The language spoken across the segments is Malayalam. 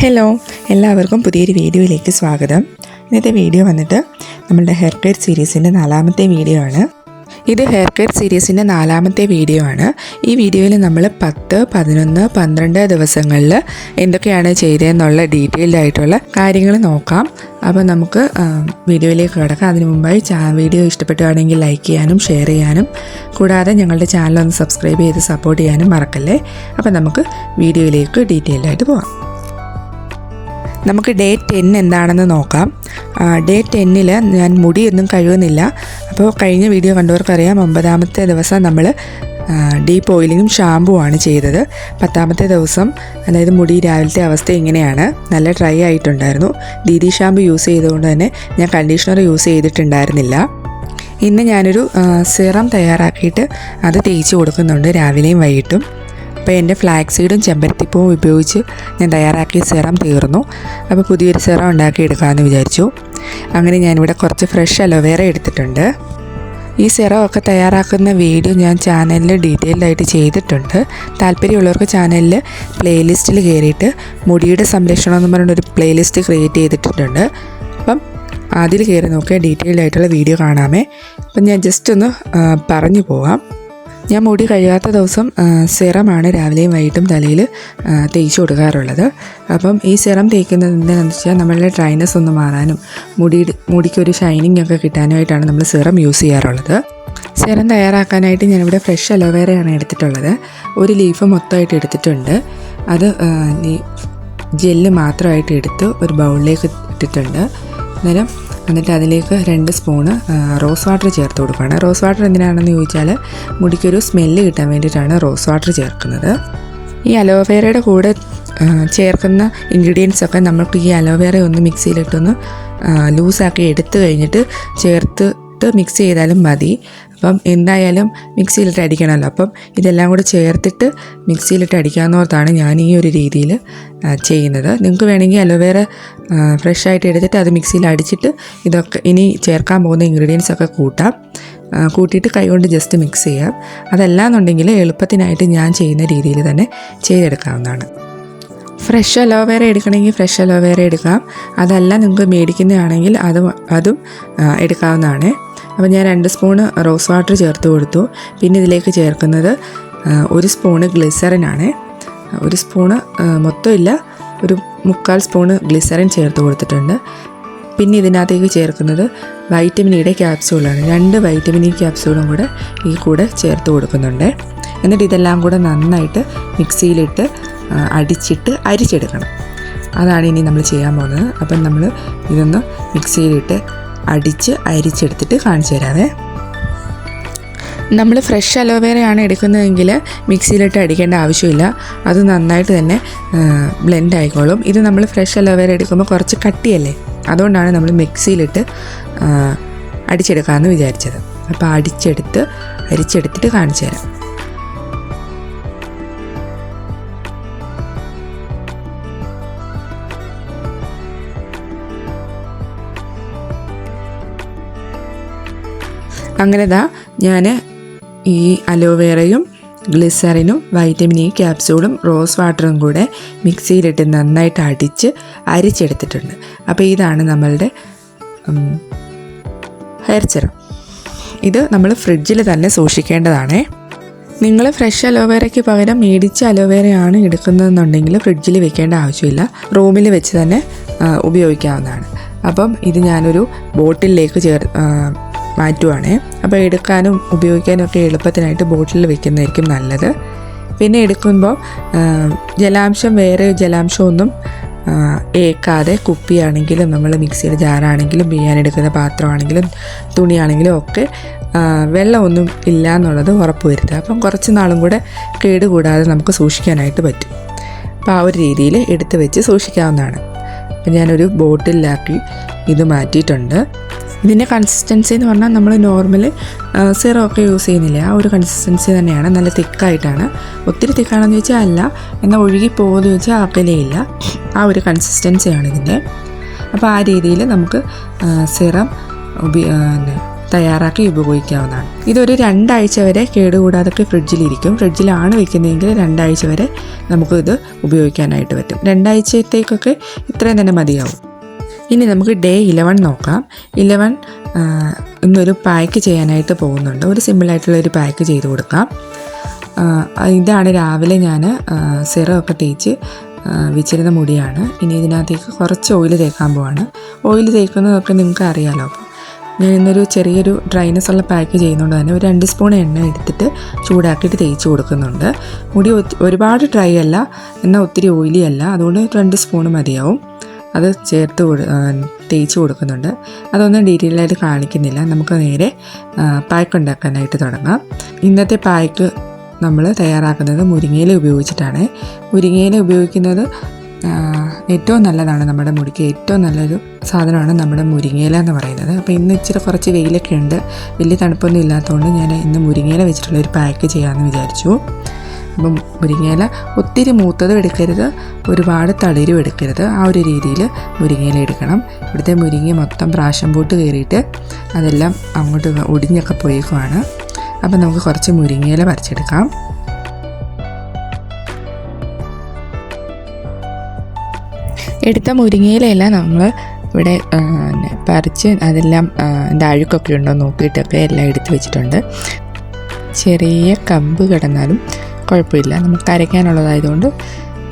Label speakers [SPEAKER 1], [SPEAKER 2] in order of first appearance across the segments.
[SPEAKER 1] ഹലോ എല്ലാവർക്കും പുതിയൊരു വീഡിയോയിലേക്ക് സ്വാഗതം. ഇന്നത്തെ വീഡിയോ വന്നിട്ട് നമ്മളുടെ ഹെയർ കെയർ സീരീസിന്റെ നാലാമത്തെ വീഡിയോ ആണ്. ഇത് ഹെയർ കെയർ സീരീസിന്റെ നാലാമത്തെ വീഡിയോ ആണ്. ഈ വീഡിയോയിൽ നമ്മൾ പത്ത് പതിനൊന്ന് പന്ത്രണ്ട് ദിവസങ്ങളിൽ എന്തൊക്കെയാണ് ചെയ്തതെന്നുള്ള ഡീറ്റെയിൽഡ് ആയിട്ടുള്ള കാര്യങ്ങൾ നോക്കാം. അപ്പോൾ നമുക്ക് വീഡിയോയിലേക്ക് കിടക്കാം. അതിനു മുമ്പായി വീഡിയോ ഇഷ്ടപ്പെട്ടുകയാണെങ്കിൽ ലൈക്ക് ചെയ്യാനും ഷെയർ ചെയ്യാനും. കൂടാതെ ഞങ്ങളുടെ ചാനൽ ഒന്ന് സബ്സ്ക്രൈബ് ചെയ്ത് സപ്പോർട്ട് ചെയ്യാനും മറക്കല്ലേ? അപ്പോൾ നമുക്ക് വീഡിയോയിലേക്ക് ഡീറ്റെയിൽഡായിട്ട് പോകാം നമുക്ക് ഡേ ടെൻ എന്താണെന്ന് നോക്കാം. ഡേ ടെന്നിൽ ഞാൻ മുടിയൊന്നും കഴുകുന്നില്ല. അപ്പോൾ കഴിഞ്ഞ വീഡിയോ കണ്ടവർക്കറിയാം ഒമ്പതാമത്തെ ദിവസം നമ്മൾ ഡീപ്പ് ഓയിലിങ്ങും ഷാമ്പു ആണ് ചെയ്തത്. പത്താമത്തെ ദിവസം അതായത് മുടി രാവിലത്തെ അവസ്ഥ ഇങ്ങനെയാണ്. നല്ല ഡ്രൈ ആയിട്ടുണ്ടായിരുന്നു. ദീദി ഷാമ്പു യൂസ് ചെയ്തുകൊണ്ട് തന്നെ ഞാൻ കണ്ടീഷണർ യൂസ് ചെയ്തിട്ടുണ്ടായിരുന്നില്ല. ഇന്ന് ഞാനൊരു സിറം തയ്യാറാക്കിയിട്ട് അത് തേച്ച് കൊടുക്കുന്നുണ്ട് രാവിലെയും വൈകിട്ടും. അപ്പോൾ എന്റെ ഫ്ലാക്സ് സീഡും ചെമ്പരത്തിപ്പൂവും ഉപയോഗിച്ച് ഞാൻ തയ്യാറാക്കിയ സിറം തീർന്നു. അപ്പോൾ പുതിയൊരു സിറം ഉണ്ടാക്കി എടുക്കാമെന്ന് വിചാരിച്ചു. അങ്ങനെ ഞാനിവിടെ കുറച്ച് ഫ്രഷ് അലോവേറ എടുത്തിട്ടുണ്ട്. ഈ സിറം ഒക്കെ തയ്യാറാക്കുന്ന വീഡിയോ ഞാൻ ചാനലിൽ ഡീറ്റെയിൽഡ് ആയിട്ട് ചെയ്തിട്ടുണ്ട്. താല്പര്യമുള്ളവർക്ക് ചാനലിൽ പ്ലേലിസ്റ്റിൽ കയറിയിട്ട് മുടിയുടെ സംരക്ഷണം എന്ന് പറഞ്ഞൊരു പ്ലേലിസ്റ്റ് ക്രിയേറ്റ് ചെയ്തിട്ടുണ്ട്. അപ്പം അതിൽ കയറി നോക്കിയാൽ ഡീറ്റെയിൽഡ് ആയിട്ടുള്ള വീഡിയോ കാണാമേ. അപ്പം ഞാൻ ജസ്റ്റ് ഒന്ന് പറഞ്ഞു പോവാം. ഞാൻ മുടി കഴിയാത്ത ദിവസം സിറമാണ് രാവിലെയും വൈകിട്ടും തലയിൽ തേച്ചു തേച്ച് കൊടുക്കാറുള്ളത്. അപ്പം ഈ സിറം തേക്കുന്നത് എന്താണെന്ന് വെച്ചാൽ നമ്മളുടെ ഡ്രൈനസ് ഒന്ന് മാറാനും മുടി മുടിക്കൊരു ഷൈനിങ് ഒക്കെ കിട്ടാനുമായിട്ടാണ് നമ്മൾ സിറം യൂസ് ചെയ്യാറുള്ളത്. സിറം തയ്യാറാക്കാനായിട്ട് ഞാനിവിടെ ഫ്രഷ് അലോവേറയാണ് എടുത്തിട്ടുള്ളത്. ഒരു ലീഫ് മൊത്തമായിട്ട് എടുത്തിട്ടുണ്ട്. അത് ജെല്ല് മാത്രമായിട്ട് എടുത്ത് ഒരു ബൗളിലേക്ക് ഇട്ടിട്ടുണ്ട്. അന്നേരം എന്നിട്ട് അതിലേക്ക് രണ്ട് സ്പൂണ് റോസ് വാട്ടർ ചേർത്ത് കൊടുക്കുകയാണ്. റോസ് വാട്ടർ എന്തിനാണെന്ന് ചോദിച്ചാൽ മുടിക്കൊരു സ്മെല്ല് കിട്ടാൻ വേണ്ടിയിട്ടാണ് റോസ് വാട്ടർ ചേർക്കുന്നത്. ഈ അലോവേറയുടെ കൂടെ ചേർക്കുന്ന ഇൻഗ്രീഡിയൻസ് ഒക്കെ നമുക്ക് ഈ അലോവേറ ഒന്ന് മിക്സിയിലിട്ടൊന്ന് ലൂസാക്കി എടുത്തു കഴിഞ്ഞിട്ട് ചേർത്തിട്ട് മിക്സ് ചെയ്താലും മതി. അപ്പം എന്തായാലും മിക്സിയിലിട്ട് അടിക്കണമല്ലോ അപ്പം ഇതെല്ലാം കൂടെ ചേർത്തിട്ട് മിക്സിയിലിട്ട് അടിക്കാമെന്നോർത്താണ് ഞാൻ ഈ ഒരു രീതിയിൽ ചെയ്യുന്നത്. നിങ്ങൾക്ക് വേണമെങ്കിൽ അലോവേറ ഫ്രഷ് ആയിട്ട് എടുത്തിട്ട് അത് മിക്സിയിൽ അടിച്ചിട്ട് ഇതൊക്കെ ഇനി ചേർക്കാൻ പോകുന്ന ഇൻഗ്രീഡിയൻസ് ഒക്കെ കൂട്ടാം. കൂട്ടിയിട്ട് കൈകൊണ്ട് ജസ്റ്റ് മിക്സ് ചെയ്യാം. അതല്ല എന്നുണ്ടെങ്കിൽ എളുപ്പത്തിനായിട്ട് ഞാൻ ചെയ്യുന്ന രീതിയിൽ തന്നെ ചെയ്തെടുക്കാവുന്നതാണ്. ഫ്രഷ് അലോവേറ എടുക്കണമെങ്കിൽ ഫ്രഷ് അലോവേറ എടുക്കാം. അതല്ല നിങ്ങൾക്ക് മേടിക്കുന്നതാണെങ്കിൽ അതും അതും എടുക്കാവുന്നതാണ്. അപ്പോൾ ഞാൻ രണ്ട് സ്പൂണ് റോസ് വാട്ടർ ചേർത്ത് കൊടുത്തു. പിന്നെ ഇതിലേക്ക് ചേർക്കുന്നത് ഒരു സ്പൂണ് ഗ്ലിസറിനാണ് ഒരു സ്പൂണ് മൊത്തമില്ല ഒരു മുക്കാൽ സ്പൂണ് ഗ്ലിസറിൻ ചേർത്ത് കൊടുത്തിട്ടുണ്ട്. പിന്നെ ഇതിനകത്തേക്ക് ചേർക്കുന്നത് വൈറ്റമിനിയുടെ ക്യാപ്സ്യൂളാണ്. രണ്ട് വൈറ്റമിനി ക്യാപ്സ്യൂളും കൂടെ ഈ കൂടെ ചേർത്ത് കൊടുക്കുന്നുണ്ട്. എന്നിട്ട് ഇതെല്ലാം കൂടെ നന്നായിട്ട് മിക്സിയിലിട്ട് അടിച്ചിട്ട് അരിച്ചെടുക്കണം. അതാണ് ഇനി നമ്മൾ ചെയ്യാൻ പോകുന്നത്. അപ്പം നമ്മൾ ഇതൊന്ന് മിക്സിയിലിട്ട് അടിച്ച് അരിച്ചെടുത്തിട്ട് കാണിച്ചു തരാമേ നമ്മൾ ഫ്രഷ് അലോവേറയാണ് എടുക്കുന്നതെങ്കിൽ മിക്സിയിലിട്ട് അടിക്കേണ്ട ആവശ്യമില്ല. അത് നന്നായിട്ട് തന്നെ ബ്ലെൻഡ് ആയിക്കോളും. ഇത് നമ്മൾ ഫ്രഷ് അലോവേറ എടുക്കുമ്പോൾ കുറച്ച് കട്ടിയല്ലേ? അതുകൊണ്ടാണ് നമ്മൾ മിക്സിയിലിട്ട് അടിച്ചെടുക്കാമെന്ന് വിചാരിച്ചത്. അപ്പോൾ അടിച്ചെടുത്ത് അരിച്ചെടുത്തിട്ട് കാണിച്ചു തരാം. അങ്ങനെ ദാ ഞാൻ ഈ അലോവേറയും ഗ്ലിസറിനും വൈറ്റമിൻ ഇ ക്യാപ്സൂളും റോസ് വാട്ടറും കൂടെ മിക്സിയിലിട്ട് നന്നായിട്ട് അടിച്ച് അരിച്ചെടുത്തിട്ടുണ്ട്. അപ്പോൾ ഇതാണ് നമ്മളുടെ ഹെയർ സെറം. ഇത് നമ്മൾ ഫ്രിഡ്ജിൽ തന്നെ സൂക്ഷിക്കേണ്ടതാണേ. നിങ്ങൾ ഫ്രഷ് അലോവേറയ്ക്ക് പകരം മേടിച്ച അലോവേറയാണ് എടുക്കുന്നതെന്നുണ്ടെങ്കിൽ ഫ്രിഡ്ജിൽ വെക്കേണ്ട ആവശ്യമില്ല. റൂമിൽ വെച്ച് തന്നെ ഉപയോഗിക്കാവുന്നതാണ്. അപ്പം ഇത് ഞാനൊരു ബോട്ടിലേക്ക് ചേർ മാറ്റുവാണേ. അപ്പോൾ എടുക്കാനും ഉപയോഗിക്കാനും ഒക്കെ എളുപ്പത്തിനായിട്ട് ബോട്ടിൽ വെക്കുന്നതായിരിക്കും നല്ലത്. പിന്നെ എടുക്കുമ്പോൾ ജലാംശം വേറെ ജലാംശമൊന്നും ഏക്കാതെ കുപ്പിയാണെങ്കിലും നമ്മൾ മിക്സിയുടെ ജാറാണെങ്കിലും ബിരിയാനെടുക്കുന്ന പാത്രമാണെങ്കിലും തുണിയാണെങ്കിലും ഒക്കെ വെള്ളമൊന്നും ഇല്ല എന്നുള്ളത് ഉറപ്പ് വരുത്തുക. അപ്പം കുറച്ച് നാളും കൂടെ കേടുകൂടാതെ നമുക്ക് സൂക്ഷിക്കാനായിട്ട് പറ്റും. അപ്പോൾ ആ ഒരു രീതിയിൽ എടുത്തു വെച്ച് സൂക്ഷിക്കാവുന്നതാണ്. അപ്പം ഞാനൊരു ബോട്ടിലാക്കി ഇത് മാറ്റിയിട്ടുണ്ട്. ഇതിന്റെ കൺസിസ്റ്റൻസി എന്ന് പറഞ്ഞാൽ നമ്മൾ നോർമൽ സിറോ ഒക്കെ യൂസ് ചെയ്യുന്നില്ല? ആ ഒരു കൺസിസ്റ്റൻസി തന്നെയാണ്. നല്ല തിക്കായിട്ടാണ്. ഒത്തിരി തിക്കാണെന്ന് ചോദിച്ചാൽ അല്ല. എന്നാൽ ഒഴുകി പോകുമെന്ന് ചോദിച്ചാൽ അകലെയില്ല ആ ഒരു കൺസിസ്റ്റൻസിയാണ് ഇതിന്റെ അപ്പോൾ ആ രീതിയിൽ നമുക്ക് സിറം ഉപ തയ്യാറാക്കി ഉപയോഗിക്കാവുന്നതാണ്. ഇതൊരു രണ്ടാഴ്ച വരെ കേടുകൂടാതൊക്കെ ഫ്രിഡ്ജിലിരിക്കും. ഫ്രിഡ്ജിലാണ് വെക്കുന്നതെങ്കിൽ രണ്ടാഴ്ച വരെ നമുക്ക് നമുക്കിത് ഉപയോഗിക്കാനായിട്ട് പറ്റും. രണ്ടാഴ്ചത്തേക്കൊക്കെ ഇത്രയും തന്നെ മതിയാവും. ഇനി നമുക്ക് ഡേ ഇലവൻ നോക്കാം. ഇലവൻ ഇന്നൊരു പാക്ക് ചെയ്യാനായിട്ട് പോകുന്നുണ്ട്. ഒരു സിമ്പിളായിട്ടുള്ള ഒരു പാക്ക് ചെയ്ത് കൊടുക്കാം. ഇതാണ് രാവിലെ ഞാൻ സിറമൊക്കെ തേച്ച് വിച്ചിരുന്ന മുടിയാണ്. ഇനി ഇതിനകത്തേക്ക് കുറച്ച് ഓയിൽ തേക്കാൻ പോവാണ്. ഓയിൽ തേക്കുന്നതൊക്കെ നിങ്ങൾക്ക് അറിയാമല്ലോ അപ്പോൾ ഞാൻ ഇന്നൊരു ചെറിയൊരു ഡ്രൈനസ് ഉള്ള പാക്ക് ചെയ്യുന്നതുകൊണ്ട് തന്നെ ഒരു രണ്ട് സ്പൂൺ എണ്ണ എടുത്തിട്ട് ചൂടാക്കിയിട്ട് തേച്ച് കൊടുക്കുന്നുണ്ട്. മുടി ഒരുപാട് ഡ്രൈ അല്ല എന്നാൽ ഒത്തിരി ഓയിലി അല്ല. അതുകൊണ്ട് രണ്ട് സ്പൂൺ മതിയാവും. അത് ചേർത്ത് തേച്ച് കൊടുക്കുന്നുണ്ട്. അതൊന്നും ഡീറ്റെയിൽ ആയിട്ട് കാണിക്കുന്നില്ല. നമുക്ക് നേരെ പാക്ക് ഉണ്ടാക്കാനായിട്ട് തുടങ്ങാം. ഇന്നത്തെ പാക്ക് നമ്മൾ തയ്യാറാക്കുന്നത് മുരിങ്ങയില ഉപയോഗിച്ചിട്ടാണ്. മുരിങ്ങയില ഉപയോഗിക്കുന്നത് ഏറ്റവും നല്ലതാണ് നമ്മുടെ മുടിക്ക്. ഏറ്റവും നല്ലൊരു സാധനമാണ് നമ്മുടെ മുരിങ്ങയില എന്ന് പറയുന്നത്. അപ്പോൾ ഇന്ന് ഇച്ചിരി കുറച്ച് വെയിലൊക്കെ ഉണ്ട്. വലിയ തണുപ്പൊന്നും ഇല്ലാത്തതുകൊണ്ട് ഞാൻ ഇന്ന് മുരിങ്ങയില വെച്ചിട്ടുള്ള ഒരു പാക്ക് ചെയ്യാമെന്ന് വിചാരിച്ചു. അപ്പം മുരിങ്ങയില ഒത്തിരി മൂത്തതും എടുക്കരുത്. ഒരുപാട് തളിരും എടുക്കരുത്. ആ ഒരു രീതിയിൽ മുരിങ്ങയില എടുക്കണം. ഇവിടുത്തെ മുരിങ്ങ മൊത്തം പ്രാശം പൂട്ട് കയറിയിട്ട് അതെല്ലാം അങ്ങോട്ട് ഒടിഞ്ഞൊക്കെ പോയേക്കുവാണ്. അപ്പം നമുക്ക് കുറച്ച് മുരിങ്ങയില പറിച്ചെടുക്കാം. എടുത്ത മുരിങ്ങയിലയില നമ്മൾ ഇവിടെ പറിച്ച് അതെല്ലാം എന്താ അഴുക്കൊക്കെ ഉണ്ടോ നോക്കിയിട്ടൊക്കെ എല്ലാം എടുത്തു വെച്ചിട്ടുണ്ട്. ചെറിയ കമ്പ് കിടന്നാലും കുഴപ്പമില്ല. നമുക്ക് അരയ്ക്കാനുള്ളതായതുകൊണ്ട്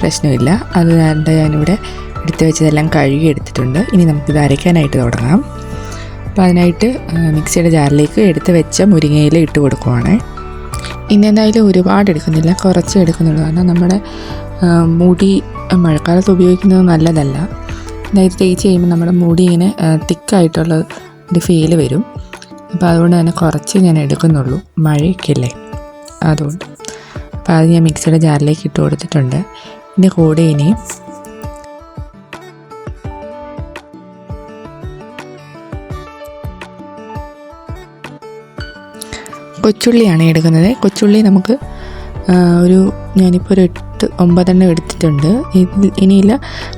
[SPEAKER 1] പ്രശ്നമില്ല. അത് കാരണം ഞാനിവിടെ എടുത്തു വെച്ചതെല്ലാം കഴുകി എടുത്തിട്ടുണ്ട്. ഇനി നമുക്കിത് അരയ്ക്കാനായിട്ട് തുടങ്ങാം. അപ്പോൾ അതിനായിട്ട് മിക്സിയുടെ ജാറിലേക്ക് എടുത്ത് വെച്ച മുരിങ്ങയില ഇട്ട് കൊടുക്കുവാണ്. ഇന്നെന്തായാലും ഒരുപാട് എടുക്കുന്നില്ല. കുറച്ച് എടുക്കുന്നുള്ളൂ. കാരണം നമ്മുടെ മുടി മഴക്കാലത്ത് ഉപയോഗിക്കുന്നത് നല്ലതല്ല. അതായത് തേച്ച് കഴിയുമ്പോൾ നമ്മുടെ മുടി ഇങ്ങനെ തിക്കായിട്ടുള്ള ഒരു ഫീൽ വരും. അപ്പോൾ അതുകൊണ്ട് തന്നെ കുറച്ച് ഞാൻ എടുക്കുന്നുള്ളൂ. മഴയൊക്കെ അല്ലേ അതുകൊണ്ട്. അപ്പോൾ അത് ഞാൻ മിക്സിയുടെ ജാറിലേക്ക് ഇട്ട് കൊടുത്തിട്ടുണ്ട്. ഇതിന്റെ കൂടെ ഇനി കൊച്ചുള്ളിയാണ് എടുക്കുന്നത്. കൊച്ചുള്ളി നമുക്ക് ഒരു ഞാനിപ്പോൾ ഒരു എട്ട് ഒമ്പതെണ്ണം എടുത്തിട്ടുണ്ട്. ഇനിയില്ല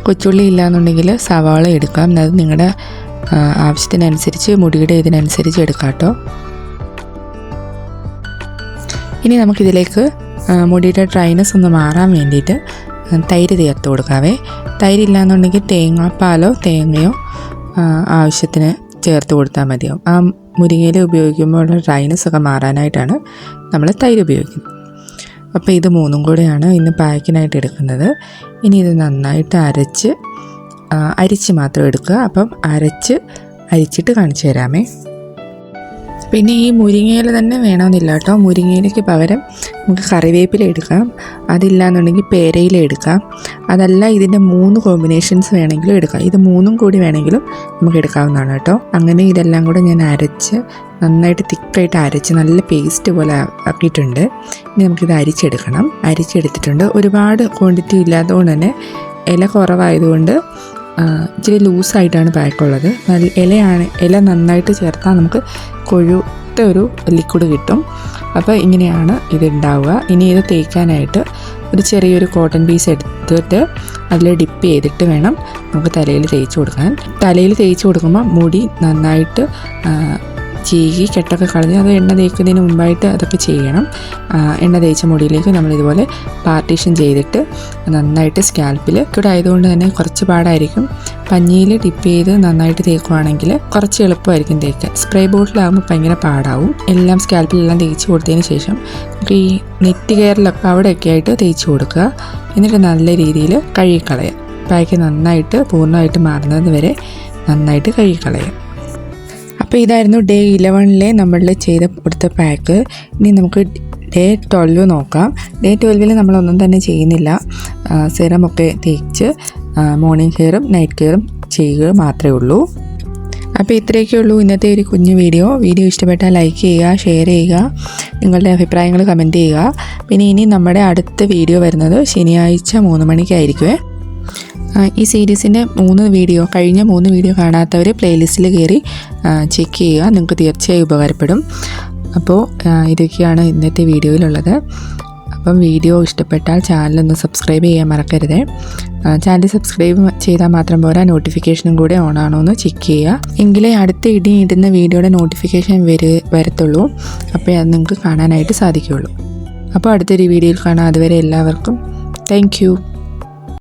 [SPEAKER 1] കൊച്ചുള്ളി ഇല്ലാന്നുണ്ടെങ്കിൽ സവാള എടുക്കാം. അത് നിങ്ങളുടെ ആവശ്യത്തിനനുസരിച്ച് മുടിയുടെ ഇതിനനുസരിച്ച് എടുക്കാം കേട്ടോ. ഇനി നമുക്കിതിലേക്ക് മുടിയുടെ ഡ്രൈനസ് ഒന്ന് മാറാൻ വേണ്ടിയിട്ട് തൈര് ചേർത്ത് കൊടുക്കാവേ. തൈര് ഇല്ലാന്നുണ്ടെങ്കിൽ തേങ്ങാപ്പാലോ തേങ്ങയോ ആവശ്യത്തിന് ചേർത്ത് കൊടുത്താൽ മതിയാവും. ആ മുരിങ്ങയില ഉപയോഗിക്കുമ്പോൾ ഡ്രൈനെസ് ഒക്കെ മാറാനായിട്ടാണ് നമ്മൾ തൈര് ഉപയോഗിക്കുന്നത്. അപ്പോൾ ഇത് മൂന്നും കൂടെയാണ് ഇന്ന് പാക്കിനായിട്ട് എടുക്കുന്നത്. ഇനി ഇത് നന്നായിട്ട് അരച്ച് അരിച്ച് മാത്രം എടുക്കുക. അപ്പം അരച്ച് അരിച്ചിട്ട് കാണിച്ചു തരാമേ. പിന്നെ ഈ മുരിങ്ങയില തന്നെ വേണമെന്നില്ല കേട്ടോ. മുരിങ്ങയിലയ്ക്ക് പകരം നമുക്ക് കറിവേപ്പില എടുക്കാം. അതില്ലാന്നുണ്ടെങ്കിൽ പേരയില എടുക്കാം. അതല്ല ഇതിന്റെ മൂന്ന് കോമ്പിനേഷൻസ് വേണമെങ്കിലും എടുക്കാം. ഇത് മൂന്നും കൂടി വേണമെങ്കിലും നമുക്ക് എടുക്കാവുന്നതാണ് കേട്ടോ. അങ്ങനെ ഇതെല്ലാം കൂടെ ഞാൻ അരച്ച് നന്നായിട്ട് തിക്കായിട്ട് അരച്ച് നല്ല പേസ്റ്റ് പോലെ ആക്കിയിട്ടുണ്ട്. ഇനി നമുക്കിത് അരിച്ചെടുക്കണം. അരിച്ചെടുത്തിട്ടുണ്ട്. ഒരുപാട് ക്വാണ്ടിറ്റി ഇല്ലാത്തതുകൊണ്ട് തന്നെ ഇല കുറവായതുകൊണ്ട് ഇച്ചിരി ലൂസായിട്ടാണ് പാക്കുള്ളത്. നല്ല ഇലയാണ് ഇല നന്നായിട്ട് ചേർത്താൽ നമുക്ക് കൊഴുത്ത ഒരു ലിക്വിഡ് കിട്ടും. അപ്പോൾ ഇങ്ങനെയാണ് ഇത് ഉണ്ടാവുക. ഇനി ഇത് തേക്കാനായിട്ട് ഒരു ചെറിയൊരു കോട്ടൺ പീസ് എടുത്തിട്ട് അതിൽ ഡിപ്പ് ചെയ്തിട്ട് വേണം നമുക്ക് തലയിൽ തേച്ച് കൊടുക്കാൻ. തലയിൽ തേച്ച് കൊടുക്കുമ്പോൾ മുടി നന്നായിട്ട് ചീകി കെട്ടൊക്കെ കളഞ്ഞ് അത് എണ്ണ തേക്കുന്നതിന് മുമ്പായിട്ട് അതൊക്കെ ചെയ്യണം. എണ്ണ തേച്ച മുടിയിലേക്ക് നമ്മൾ ഇതുപോലെ പാർട്ടീഷൻ ചെയ്തിട്ട് നന്നായിട്ട് സ്കാൽപ്പിൽ ഇവിടെ ആയതുകൊണ്ട് തന്നെ കുറച്ച് പാടായിരിക്കും. പഞ്ഞിയിൽ ടിപ്പ് ചെയ്ത് നന്നായിട്ട് തേക്കുവാണെങ്കിൽ കുറച്ച് എളുപ്പമായിരിക്കും തേക്കാൻ. സ്പ്രേ ബോട്ടിലാകുമ്പോൾ ഭയങ്കര പാടാവും. എല്ലാം സ്കാൽപ്പിലെല്ലാം തേച്ച് കൊടുത്തതിന് ശേഷം നമുക്ക് ഈ നെറ്റ് കെയറിലൊക്കെ അവിടെയൊക്കെ ആയിട്ട് തേച്ച് കൊടുക്കുക. എന്നിട്ട് നല്ല രീതിയിൽ കഴുകിക്കളയുക. പായ്ക്ക് നന്നായിട്ട് പൂർണമായിട്ട് മാറുന്നത് വരെ നന്നായിട്ട് കഴുകിക്കളയുക. അപ്പോൾ ഇതായിരുന്നു ഡേ ഇലവനിലെ നമ്മൾ ചെയ്ത കൊടുത്ത പാക്ക് ഇനി നമുക്ക് ഡേ ട്വൽവ് നോക്കാം. ഡേ ട്വൽവിൽ നമ്മളൊന്നും തന്നെ ചെയ്യുന്നില്ല. സിറമൊക്കെ തേച്ച് മോർണിംഗ് കെയറും നൈറ്റ് കെയറും ചെയ്യുക മാത്രമേ ഉള്ളൂ. അപ്പോൾ ഇത്രയൊക്കെ ഉള്ളൂ ഇന്നത്തെ ഒരു കുഞ്ഞു വീഡിയോ വീഡിയോ ഇഷ്ടപ്പെട്ടാൽ ലൈക്ക് ചെയ്യുക ഷെയർ ചെയ്യുക നിങ്ങളുടെ അഭിപ്രായങ്ങൾ കമന്റ് ചെയ്യുക. പിന്നെ ഇനി നമ്മുടെ അടുത്ത വീഡിയോ വരുന്നത് ശനിയാഴ്ച മൂന്ന് മണിക്കായിരിക്കുമേ ഈ സീരീസിന്റെ മൂന്ന് വീഡിയോ കഴിഞ്ഞ മൂന്ന് വീഡിയോ കാണാത്തവർ പ്ലേലിസ്റ്റിൽ കയറി ചെക്ക് ചെയ്യുക. നിങ്ങൾക്ക് തീർച്ചയായും ഉപകാരപ്പെടും. അപ്പോൾ ഇതൊക്കെയാണ് ഇന്നത്തെ വീഡിയോയിലുള്ളത്. അപ്പം വീഡിയോ ഇഷ്ടപ്പെട്ടാൽ ചാനലൊന്ന് സബ്സ്ക്രൈബ് ചെയ്യാൻ മറക്കരുത്. ചാനൽ സബ്സ്ക്രൈബ് ചെയ്താൽ മാത്രം പോരാ നോട്ടിഫിക്കേഷനും കൂടെ ഓൺ ആണോ എന്ന് ചെക്ക് ചെയ്യുക. എങ്കിലേ അടുത്ത ഇടി ഇടുന്ന വീഡിയോയുടെ നോട്ടിഫിക്കേഷൻ വരു വരത്തുള്ളൂ. അപ്പോൾ അത് നിങ്ങൾക്ക് കാണാനായിട്ട് സാധിക്കുകയുള്ളൂ. അപ്പോൾ അടുത്തൊരു വീഡിയോയിൽ കാണാം. അതുവരെ എല്ലാവർക്കും താങ്ക്